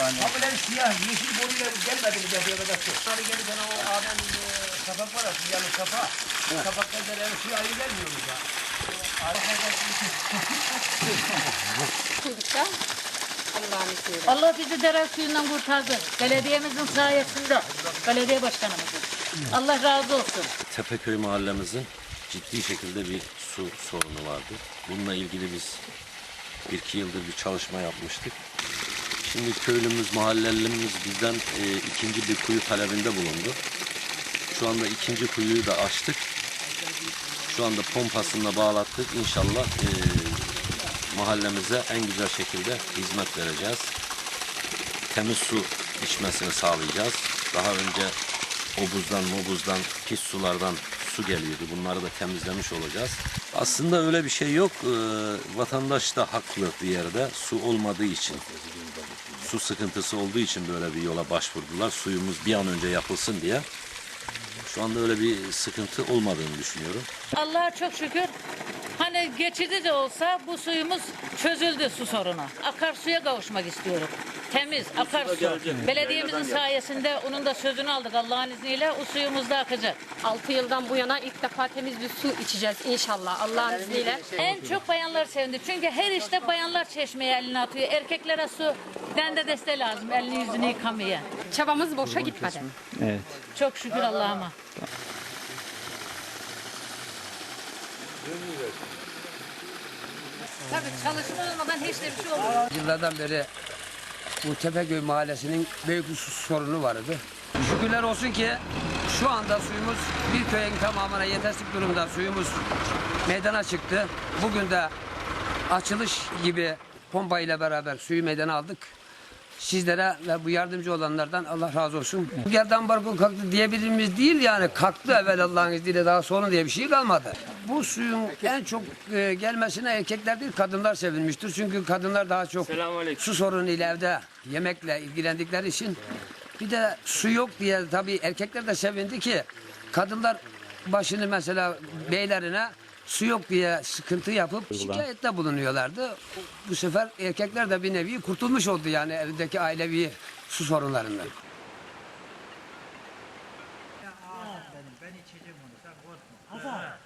Yani Ha böyle siyah, yeşil boruyla gelmedi mi defiye kadar su? Hani gelirken o Adem e, kapak var ya, yanı kapak. Kapaktan gelen suyu ayrı gelmiyor mu ya? Kurdukça Allah'ın izniyle. Allah bizi dere suyundan kurtardı. Belediyemizin sayesinde. Belediye başkanımızın. Allah razı olsun. Tepeköy mahallemizin ciddi şekilde bir su sorunu vardı. Bununla ilgili biz bir iki yıldır bir çalışma yapmıştık. Şimdi köylümüz, mahallelimiz bizden e, ikinci bir kuyu talebinde bulundu. Şu anda ikinci kuyuyu da açtık. Şu anda pompasını bağlattık. İnşallah e, mahallemize en güzel şekilde hizmet vereceğiz. Temiz su içmesini sağlayacağız. Daha önce obuzdan, mobuzdan, pis sulardan su geliyordu. Bunları da temizlemiş olacağız. Aslında öyle bir şey yok. Ee, vatandaş da haklı bir yerde su olmadığı için. Su sıkıntısı olduğu için böyle bir yola başvurdular. Suyumuz bir an önce yapılsın diye. Şu anda öyle bir sıkıntı olmadığını düşünüyorum. Allah'a çok şükür. Hani geçici de olsa bu suyumuz çözüldü su sorunu. Akarsuya kavuşmak istiyorum. Temiz akarsu. Belediyemizin sayesinde onun da sözünü aldık Allah'ın izniyle. O suyumuz da akacak. 6 yıldan bu yana ilk defa temiz bir su içeceğiz inşallah Allah'ın izniyle. En çok bayanlar sevindi. Çünkü her işte bayanlar çeşmeye elini atıyor. Erkeklere su den de deste lazım elini yüzünü yıkamaya. Çabamız boşa gitmedi. evet. Çok şükür Allah'ıma. Tabii çalışma olmadan hiç de bir şey olmaz. Yıllardan beri bu Tepeköy mahallesinin büyük bir su sorunu vardı. Şükürler olsun ki şu anda suyumuz bir köyün tamamına yetersiz durumda suyumuz meydana çıktı. Bugün de açılış gibi pompa ile beraber suyu meydana aldık. Sizlere ve bu yardımcı olanlardan Allah razı olsun. Gerdan barkon kalktı diyebiliriz değil yani kalktı evvel Allah'ın izniyle daha sorun diye bir şey kalmadı. Bu suyun en çok e, gelmesine erkekler değil kadınlar sevinmiştir. Çünkü kadınlar daha çok su sorunu ile evde yemekle ilgilendikleri için bir de su yok diye tabii erkekler de sevindi ki kadınlar başını mesela beylerine su yok diye sıkıntı yapıp şikayette bulunuyorlardı. Bu sefer erkekler de bir nevi kurtulmuş oldu yani evdeki ailevi su sorunlarından. Ya, ben içeceğim onu sen korkma.